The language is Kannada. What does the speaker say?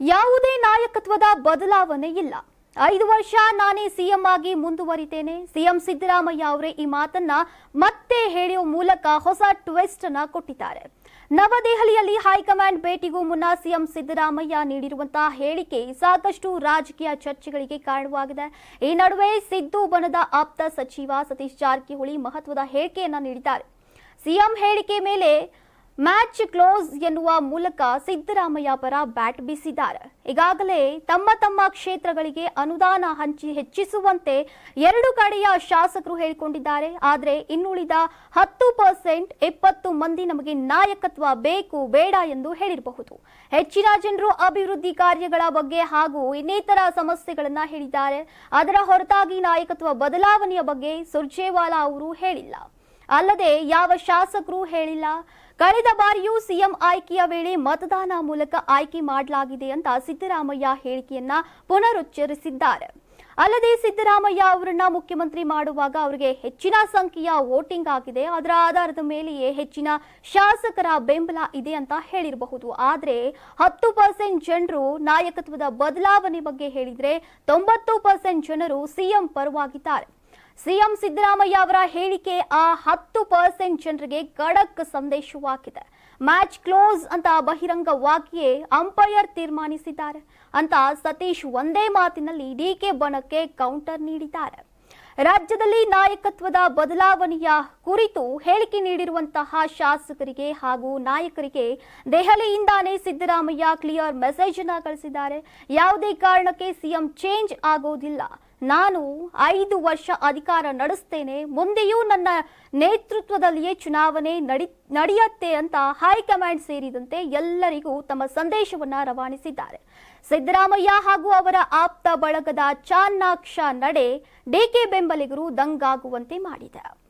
ಯಾವುದೇ ನಾಯಕತ್ವದ ಬದಲಾವಣೆ ಇಲ್ಲ. ಐದು ವರ್ಷ ನಾನೇ ಸಿಎಂ ಆಗಿ ಮುಂದುವರಿತೇನೆ. ಸಿಎಂ ಸಿದ್ದರಾಮಯ್ಯ ಅವರೇ ಈ ಮಾತನ್ನ ಮತ್ತೆ ಹೇಳುವ ಮೂಲಕ ಹೊಸ ಟ್ವಿಸ್ಟ್ ಅನ್ನ ಕೊಟ್ಟಿದ್ದಾರೆ. ನವದೆಹಲಿಯಲ್ಲಿ ಹೈಕಮಾಂಡ್ ಭೇಟಿಗೂ ಮುನ್ನ ಸಿಎಂ ಸಿದ್ದರಾಮಯ್ಯ ನೀಡಿರುವಂತಹ ಹೇಳಿಕೆ ಸಾಕಷ್ಟು ರಾಜಕೀಯ ಚರ್ಚೆಗಳಿಗೆ ಕಾರಣವಾಗಿದೆ. ಈ ನಡುವೆ ಸಿದ್ದು ಬನದ ಆಪ್ತ ಸಚಿವ ಸತೀಶ್ ಜಾರಕಿಹೊಳಿ ಮಹತ್ವದ ಹೇಳಿಕೆಯನ್ನ ನೀಡಿದ್ದಾರೆ. ಸಿಎಂ ಹೇಳಿಕೆ ಮೇಲೆ ಮ್ಯಾಚ್ ಕ್ಲೋಸ್ ಎನ್ನುವ ಮೂಲಕ ಸಿದ್ದರಾಮಯ್ಯ ಪರ ಬ್ಯಾಟ್ ಬೀಸಿದ್ದಾರೆ. ಈಗಾಗಲೇ ತಮ್ಮ ತಮ್ಮ ಕ್ಷೇತ್ರಗಳಿಗೆ ಅನುದಾನ ಹಂಚಿ ಹೆಚ್ಚಿಸುವಂತೆ ಎರಡು ಕಡೆಯ ಶಾಸಕರು ಹೇಳಿಕೊಂಡಿದ್ದಾರೆ. ಆದರೆ ಇನ್ನುಳಿದ ಹತ್ತು ಪರ್ಸೆಂಟ್ ಇಪ್ಪತ್ತು ಮಂದಿ ನಮಗೆ ನಾಯಕತ್ವ ಬೇಕು, ಬೇಡ ಎಂದು ಹೇಳಿರಬಹುದು. ಹೆಚ್ಚಿನ ಜನರು ಅಭಿವೃದ್ಧಿ ಕಾರ್ಯಗಳ ಬಗ್ಗೆ ಹಾಗೂ ಇನ್ನಿತರ ಸಮಸ್ಯೆಗಳನ್ನ ಹೇಳಿದ್ದಾರೆ. ಅದರ ಹೊರತಾಗಿ ನಾಯಕತ್ವ ಬದಲಾವಣೆಯ ಬಗ್ಗೆ ಸುರ್ಜೇವಾಲಾ ಅವರು ಹೇಳಿಲ್ಲ. ಅಲ್ಲದೆ ಯಾವ ಶಾಸಕರು ಹೇಳಿಲ್ಲ. ಕಳೆದ ಬಾರಿಯೂ ಸಿಎಂ ಆಯ್ಕೆಯ ವೇಳೆ ಮತದಾನ ಮೂಲಕ ಆಯ್ಕೆ ಮಾಡಲಾಗಿದೆ ಅಂತ ಸಿದ್ದರಾಮಯ್ಯ ಹೇಳಿಕೆಯನ್ನ ಪುನರುಚ್ಚರಿಸಿದ್ದಾರೆ. ಅಲ್ಲದೆ ಸಿದ್ದರಾಮಯ್ಯ ಅವರನ್ನ ಮುಖ್ಯಮಂತ್ರಿ ಮಾಡುವಾಗ ಅವರಿಗೆ ಹೆಚ್ಚಿನ ಸಂಖ್ಯೆಯ ವೋಟಿಂಗ್ ಆಗಿದೆ. ಅದರ ಆಧಾರದ ಮೇಲೆಯೇ ಹೆಚ್ಚಿನ ಶಾಸಕರ ಬೆಂಬಲ ಇದೆ ಅಂತ ಹೇಳಿರಬಹುದು. ಆದರೆ ಹತ್ತು ಪರ್ಸೆಂಟ್ ಜನರು ನಾಯಕತ್ವದ ಬದಲಾವಣೆ ಬಗ್ಗೆ ಹೇಳಿದ್ರೆ ತೊಂಬತ್ತು ಪರ್ಸೆಂಟ್ ಜನರು ಸಿಎಂ ಪರವಾಗಿದ್ದಾರೆ. ಸಿಎಂ ಸಿದ್ದರಾಮಯ್ಯ ಅವರ ಹೇಳಿಕೆ ಆ ಹತ್ತು ಪರ್ಸೆಂಟ್ ಜನರಿಗೆ ಖಡಕ್ ಸಂದೇಶವಾಗಿದೆ. ಮ್ಯಾಚ್ ಕ್ಲೋಸ್ ಅಂತ ಬಹಿರಂಗವಾಗಿಯೇ ಅಂಪೈರ್ ತೀರ್ಮಾನಿಸಿದ್ದಾರೆ. ಅಂತ ಸತೀಶ್ ಒಂದೇ ಮಾತಿನಲ್ಲಿ ಡಿಕೆ ಬಣಕ್ಕೆ ಕೌಂಟರ್ ನೀಡಿದ್ದಾರೆ. ರಾಜ್ಯದಲ್ಲಿ ನಾಯಕತ್ವದ ಬದಲಾವಣೆಯ ಕುರಿತು ಹೇಳಿಕೆ ನೀಡಿರುವಂತಹ ಶಾಸಕರಿಗೆ ಹಾಗೂ ನಾಯಕರಿಗೆ ದೆಹಲಿಯಿಂದಾನೇ ಸಿದ್ದರಾಮಯ್ಯ ಕ್ಲಿಯರ್ ಮೆಸೇಜ್ ಅನ್ನ ಕಳಿಸಿದ್ದಾರೆ. ಯಾವುದೇ ಕಾರಣಕ್ಕೆ ಸಿಎಂ ಚೇಂಜ್ ಆಗೋದಿಲ್ಲ. ನಾನು ಐದು ವರ್ಷ ಅಧಿಕಾರ ನಡೆಸ್ತೇನೆ, ಮುಂದೆಯೂ ನನ್ನ ನೇತೃತ್ವದಲ್ಲಿಯೇ ಚುನಾವಣೆ ನಡಿ, ನಡೆಯುತ್ತೆ ಅಂತ ಹೈಕಮಾಂಡ್ ಸೇರಿದಂತೆ ಎಲ್ಲರಿಗೂ ತಮ್ಮ ಸಂದೇಶವನ್ನ ರವಾನಿಸಿದ್ದಾರೆ. ಸಿದ್ದರಾಮಯ್ಯ ಹಾಗೂ ಅವರ ಆಪ್ತ ಬಳಗದ ಚಾನ್ನಾಕ್ಷ ನಡೆ ಡಿಕೆ ಬೆಂಬಲಿಗರು ದಂಗಾಗುವಂತೆ ಮಾಡಿದೆ.